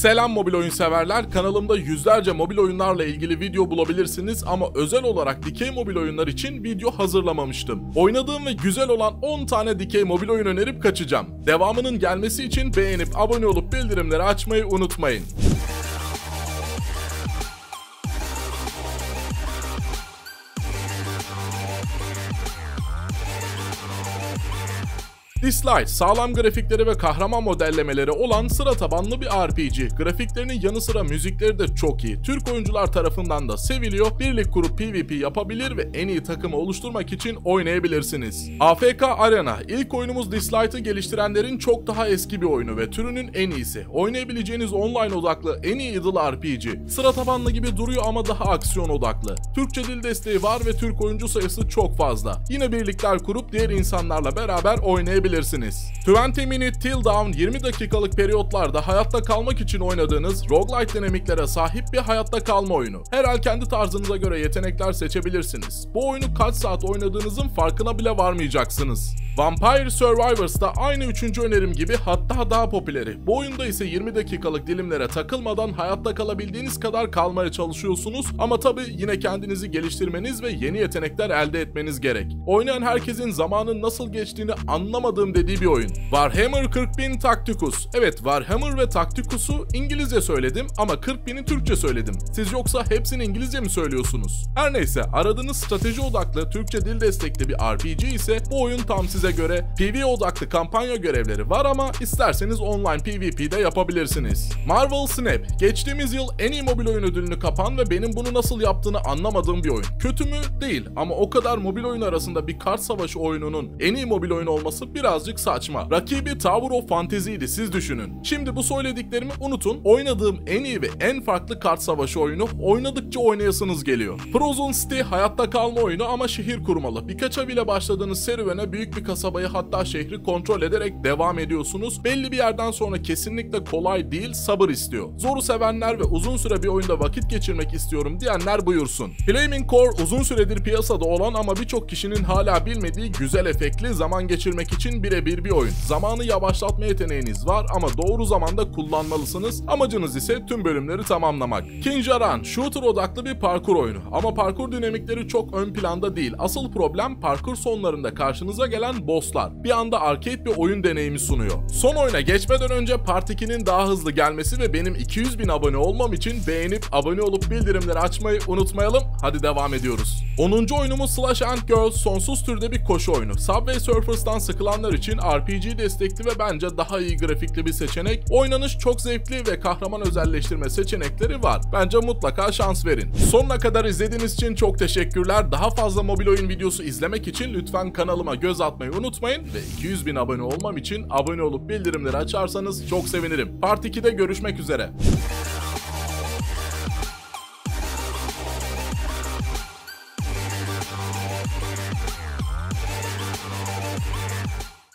Selam mobil oyun severler. Kanalımda yüzlerce mobil oyunlarla ilgili video bulabilirsiniz ama özel olarak dikey mobil oyunlar için video hazırlamamıştım. Oynadığım ve güzel olan 10 tane dikey mobil oyun önerip kaçacağım. Devamının gelmesi için beğenip abone olup bildirimleri açmayı unutmayın. Dislight, sağlam grafikleri ve kahraman modellemeleri olan sıra tabanlı bir RPG. Grafiklerinin yanı sıra müzikleri de çok iyi. Türk oyuncular tarafından da seviliyor. Birlik kurup PvP yapabilir ve en iyi takımı oluşturmak için oynayabilirsiniz. AFK Arena, ilk oyunumuz Dislight'ı geliştirenlerin çok daha eski bir oyunu ve türünün en iyisi. Oynayabileceğiniz online odaklı en iyi idle RPG. Sıra tabanlı gibi duruyor ama daha aksiyon odaklı. Türkçe dil desteği var ve Türk oyuncu sayısı çok fazla. Yine birlikler kurup diğer insanlarla beraber oynayabilirsiniz yapabilirsiniz. 20 Minute Till Down 20 dakikalık periyotlarda hayatta kalmak için oynadığınız roguelike dinamiklere sahip bir hayatta kalma oyunu. Her kendi tarzınıza göre yetenekler seçebilirsiniz. Bu oyunu kaç saat oynadığınızın farkına bile varmayacaksınız. Vampire Survivors da aynı üçüncü önerim gibi hatta daha popüleri. Bu oyunda ise 20 dakikalık dilimlere takılmadan hayatta kalabildiğiniz kadar kalmaya çalışıyorsunuz ama tabi yine kendinizi geliştirmeniz ve yeni yetenekler elde etmeniz gerek. Oynayan herkesin zamanın nasıl geçtiğini anlamadığım dediği bir oyun. Warhammer 40.000 Tacticus. Evet Warhammer ve Tacticus'u İngilizce söyledim ama 40.000'i Türkçe söyledim. Siz yoksa hepsini İngilizce mi söylüyorsunuz? Her neyse aradığınız strateji odaklı Türkçe dil destekli bir RPG ise bu oyun tam size göre PvE odaklı kampanya görevleri var ama isterseniz online PvP'de yapabilirsiniz. Marvel Snap, geçtiğimiz yıl en iyi mobil oyun ödülünü kapan ve benim bunu nasıl yaptığını anlamadığım bir oyun. Kötü mü? Değil ama o kadar mobil oyun arasında bir kart savaşı oyununun en iyi mobil oyun olması birazcık saçma. Rakibi Tower of Fantasy'ydi siz düşünün. Şimdi bu söylediklerimi unutun. Oynadığım en iyi ve en farklı kart savaşı oyunu oynadıkça oynayasınız geliyor. Frozen City hayatta kalma oyunu ama şehir kurmalı. Birkaç av başladığınız serüvene büyük bir kasabayı hatta şehri kontrol ederek devam ediyorsunuz. Belli bir yerden sonra kesinlikle kolay değil sabır istiyor. Zoru sevenler ve uzun süre bir oyunda vakit geçirmek istiyorum diyenler buyursun. Flaming Core uzun süredir piyasada olan ama birçok kişinin hala bilmediği güzel efektli zaman geçirmek için birebir bir oyun. Zamanı yavaşlatma yeteneğiniz var ama doğru zamanda kullanmalısınız. Amacınız ise tüm bölümleri tamamlamak. Kinjaran, shooter odaklı bir parkur oyunu ama parkur dinamikleri çok ön planda değil. Asıl problem parkur sonlarında karşınıza gelen bosslar bir anda arcade bir oyun deneyimi sunuyor. Son oyuna geçmeden önce Part 2'nin daha hızlı gelmesi ve benim 200 bin abone olmam için beğenip abone olup bildirimleri açmayı unutmayalım. Hadi devam ediyoruz. 10. oyunumuz Slash and Girls sonsuz türde bir koşu oyunu. Subway Surfers'tan sıkılanlar için RPG destekli ve bence daha iyi grafikli bir seçenek. Oynanış çok zevkli ve kahraman özelleştirme seçenekleri var. Bence mutlaka şans verin. Sonuna kadar izlediğiniz için çok teşekkürler. Daha fazla mobil oyun videosu izlemek için lütfen kanalıma göz atmayı unutmayın ve 200 bin abone olmam için abone olup bildirimleri açarsanız çok sevinirim. Part 2'de görüşmek üzere.